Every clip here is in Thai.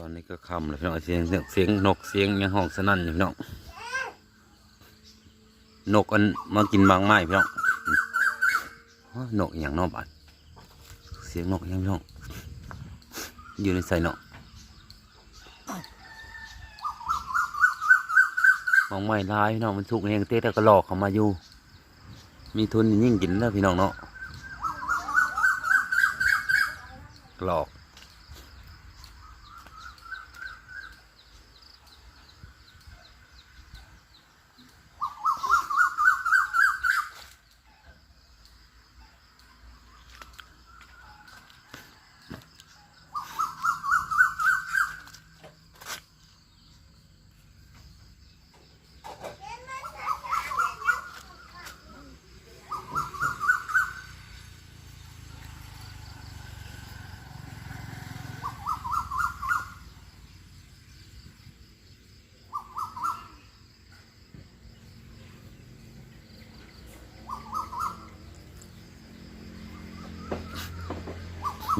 ตอนนี้ก็คำแล้วพี่น้องเสียงเสียงเสียงนกเสียงยังห้องสนั่นอยู่พี่น้องนกอันมากินบางไม้พี่น้องนกอย่างนอกบ้านเสียงนกยังพี่น้องอยู่ในใส่นาะบางไม้ลายพี่น้องมันสุกเองเต้แล้วก็หลอกเขามาอยู่ มีทุนยิ่งกินแล้วพี่น้องเนาะหลอก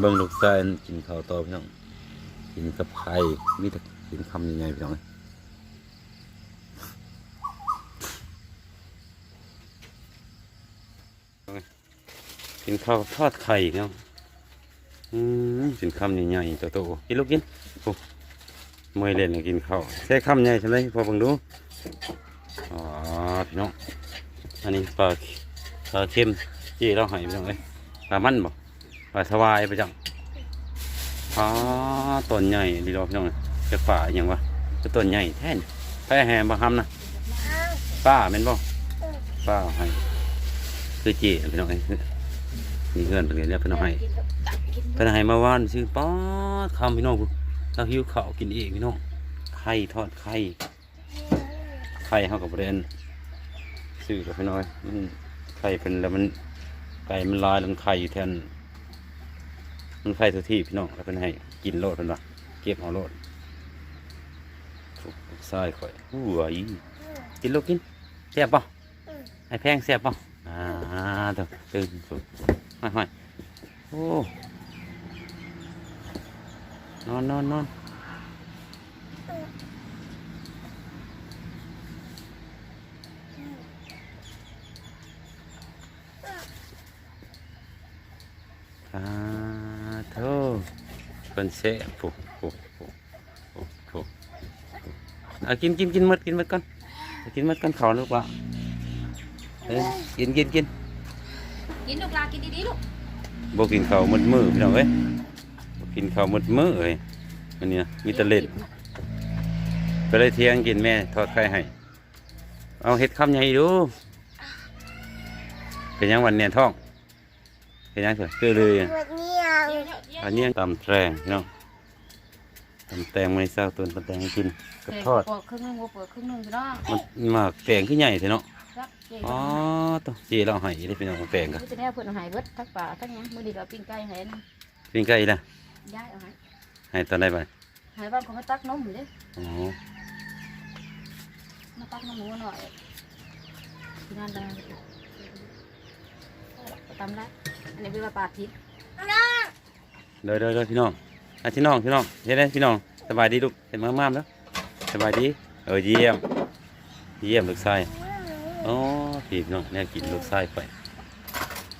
เบิ่งลูกชายกินข้าวต่อพี่น้องกินกับไข่มีแต่กินคำยังไงพี่น้องกินข้าวทอดไข่เนาะอืมกินคำใหญ่ๆโตกินลูกกินโอ้เมื่อยเล่นก็กินข้าวแค่คำใหญ่ใช่ไหมพอเบิ่งดูอ๋อพี่น้องอันนี้ปลาปลาเค็มที่เราให้พี่น้องเลยปลามันบ่ ปลาสวายไปจังอ๋อต้นใหญ่ดีดอพี่น้องจะป่าอย่างวะจะต้นใหญ่แท้นแพ้แหมบางคำนะป้าเป็นบ่ป้าให้คือเจีพี่น้องเอ้ยนี่เพื่อนเป็นไงเนี่ยพี่น้องให้พี่น้องให้มาว่านซื้อป๊อคำพี่น้องเราหิวข้าวกินเองพี่น้องไข่ทอดไข่ไข่เข้ากับประเด็นซื้อกับพี่น้อยไข่เป็นแล้วมันไก่มันลายแล้วมันไข่อยู่แทน มันไฟทุกที่พี่น้องแล้วเพิ่นให้กินโลดเพิ่นว่าเก็บเอาโลดถูกทรายข่อยอู้ยกินลูกกินแซ่บป่ะไอ้แพงแซ่บป่ะอ่าเถอะตื่นสุดห้อยห้อยโอ้นอนนอนนอนอ่า เท่าเพิ่นเสะปุ๊บปุ๊บปุ๊บปุ๊บปุ๊บอะกินกินกินหมดกินหมดก่อนเอากินหมดก่อนเขาลูกว่าเอ้ยกินกินกินกินลูกลากินดีๆลูกบ่กินข้าวหมดมือพี่น้องเอ้ยบ่กินข้าวหมดมือเอ้ยมันเนี่ยมีแต่เล็ดก็เลยเที่ยงกินแม่ทอดไข่ให้เอาเห็ดคำใหญ่ดูเป็นยังวันเนี่ยท้อง เป็นยังเถอะคือเลยเดี๋ยวเดี๋ยวเดี๋ยวอันนี้ตำแตงพี่น้องตำแตงไม่เศร้าต้นตำแตงให้กินกับทอดเปิดครึ่งหนึงบ่เปิดครึ่งหนึงพี่น้องมันมากแตงขึ้นใหญ่เถอะเนาะครับเจ๊อ๋อตัวจีเราให้ได้พี่น้องแตงกันนี่จะได้เพิ่นเอาให้เบิดทั้งป่าทั้งหยังมื้อนี้ก็ปิ้งไก่ให้นะปิ้งไก่นะย้ายเอาให้ให้ตอนได้ไปให้บ้านเขามาตักนมเด้อ๋อมาตักนมหมูหน่อยที่นั่นได้ตำละ อันนี้เป็นว่าปลาทิพย์เด้อเด้อเด้อพี่น้องอะพี่น้องพี่น้องเฮ็ดได้พี่น้องสบายดีลูกเห็นมามามแล้วสบายดีเออเยี่ยม เยี่ยมลูกชายอ๋อพี่น้องเนี่ยกินลูกชายไป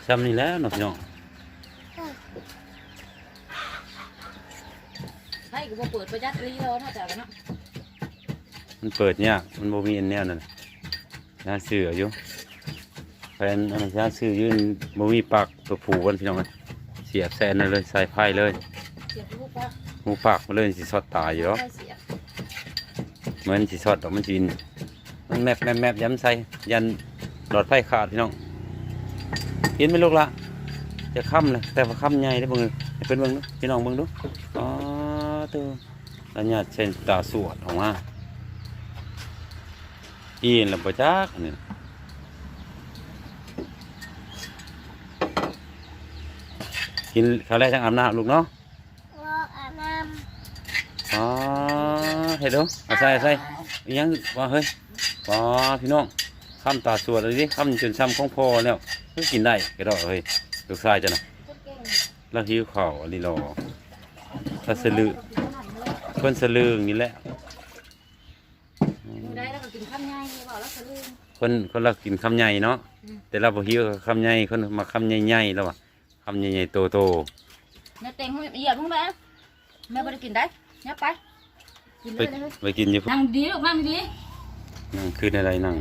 ซ้ำนี่แล้วเนาะพี่น้องให้ก็บ่เปิดประหยัดรีแล้วเนาะจ้ะเนาะมันเปิดยากมันบ่มีอันแนวนั่นน่าซื้ออยู่ แฟนอันนั้นน่าซื้ออยืนบ่มีปากตัวผูกันพี่น้องเอ้ยเสียบแซนนั่นเลยใส่ไพ่เลยเสียบลูกว่าหูปากมาเลยสิสอดตายอยู่หรอกได้เสียบเหมือนสิสอดดอกมันจีนมันแมบแมบแมบย้ำใส่ยันหลอดไฟขาดพี่น้องกินไหม่ลูกละจะค่ำเลยแต่ว่าค่ำใหญ่ได้อเบิ่งให้เป็นเบิ่งดูพี่น้องเบิ่งดูอ๋อตัวระยะเส้นตาสวดออกมาอีนแล้วบ่จักอันนี่ กินข้าวแรกจังอาบน้ำลูกเนาะอ๋อเห็นดูเอาใส่เอาใส่อิหยังว่าเฮ้ยปอพี่น้องข้ามตาสวดเลยดิข้ามจนซ้ำของพ่อแล้วก็กินได้ก็ได้เฮ้ยลูกชายจ้ะนะคนเก่งแล้วหิวข้าวอันนี้รอถ้าสลือคคนสลึงนี่แหละมือได้แล้วก็กินข้าวง่ายเลยบอกแล้วก็ลืมคนคนเรากินคำใหญ่เนาะอืมแต่เราบ่หิวกับคำใหญ่คนมาคำใหญ่ๆแล้วว่ะ คำใหญ่ๆโตเนื้อเต็งให้เหยียบลงไปแม่ไม่ได้กินได้เนี้ยไปกินๆเลไปยเลยไปกินอยู่พุ่นนั่งดีลูกนั่งดีนั่งคืนอะไรนั่ง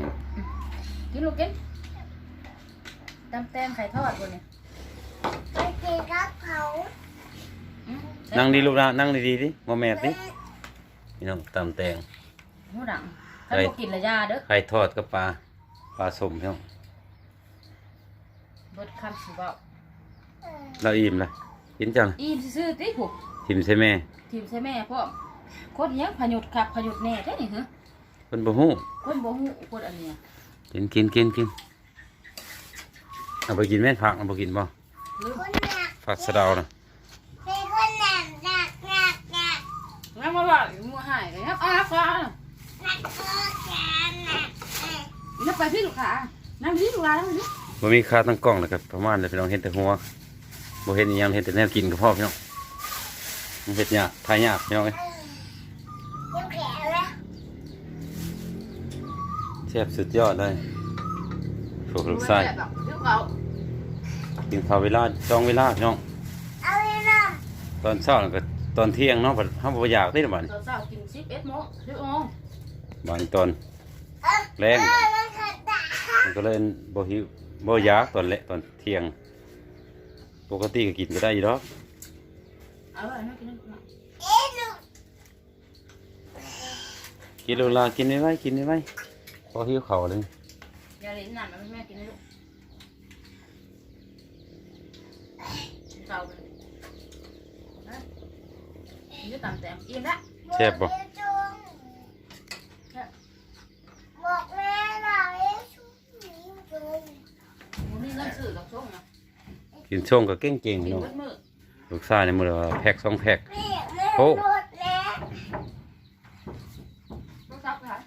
กินลูกกินตำแตงไข่ทอดบนเนี่ยไปกินกับเขาอืมนั่งดีลูกนะนั่งดีๆดิบ่แม่นดิพี่น้องตำแตงหมูดังถ้าไข่ลูกกินละยาเด้อไข่ทอดกับปลาปลาสมพี่น้องเบิดคำสิบอก เราอิ่มละกินจังอิ่มซื่อๆติผูกทิมใช่แม่ทีมใช่แม่พ่อคนยังพยุดคักพยุดแน่แท้นี่เหรอคนบ่ฮู้คนบ่ฮู้คนอันเนี้ยกินกินกินกินเอาไปกินแม่นผักเอาไปกินบ่ลืมคนหนักผักสะเดานะเป็นคนหนักหนักหนักหนักงั้นมาว่ามัวหายเลยครับอ้าฟ้าหนักเกินกันหนักเอ้ยนั่นไปพี่ลูกค้านั่งพี่ลูกค้านั่งพี่บ่มีค่าตั้งกล้องเลยครับประมาณเลยพี่น้องเห็นแต่หัว บ่เห็นอิหยังเห็นแต่แนวกินกับพ่อพี่น้องมันเฮ็ดยากทายยากพี่น้องเอ้ยยังแข็งเลยแซ่บสุดยอดเลยพวกลูกชายแบบเดี๋ยวเขากินข้าวเวลาจองเวลาพี่น้องเอาไปลองตอนเช้าแล้วก็ตอนเที่ยงเนาะบัดเฮาบ่อยากได้ดอกบัดนี้เราเช้ากินสิบเอ็ดโมงสิบโมงบัดนี้ตอนเออแรงเออมันขัดตามันก็เลยบ่หิวบ่อยากตอนเละตอนเที่ยง ปกติก็กินก็ได้อยู่ดอกเอาไว้ไม่กินนะเอ๊ะลูกกินเวลากินได้ไว้กินได้ไว้พอหิวข้าวเลยอย่าเล่นนั่นมันแม่กินนะลูกเช้าเลยนะยืดตามแต้มอิ่มละแซ่บบ่บอกแม่จุงบอกแม่หน่อยชุบหนีจุงมันนี่เงินซื้อกับช่วงนะ กินช่วงก็เก่งๆกินเนาะเบิดมือลูกชายในมือละแพ็คสองแพ็คแม่แม่โอ้หมดแล้วต้องซับค่ะ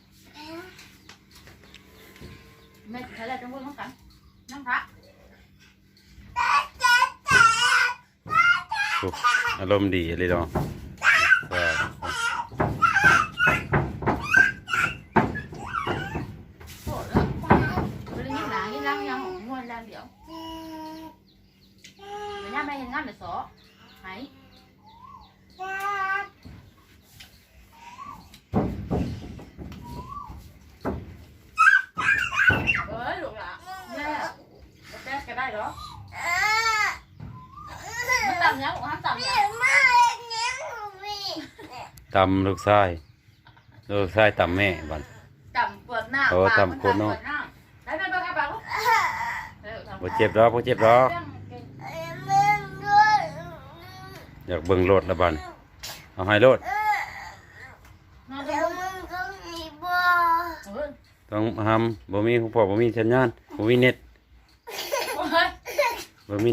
แม่ใช้อะไรจังหวะต้องกันนั่งพระโอ้อารมณ์ดีเลยเนาะก็โอ้แล้วบริยินหนายินร่างยังของมวนร่างเดียวแต่ย่าไม่เห็นงานเลยสอหายเอ้ยลูกหลานแม่แก้ก็ได้เหรอมันต่ำยังของมันต่ำยังตำลูกชายลูกชายตำแม่บัดต่ำปวดหน้าโอ้ต่ำปวดหน้าใช้เป็นปากกาปากลูก บ่เจ็บดอกบ่เจ็บดอก อยากเบิ่งรถละบัดเอาให้รถนอนเดี๋ยวมึงก็มีบ่ต้องทำบ่มีผู้พ่อบ่มีสัญญาณบ่มีเน็ต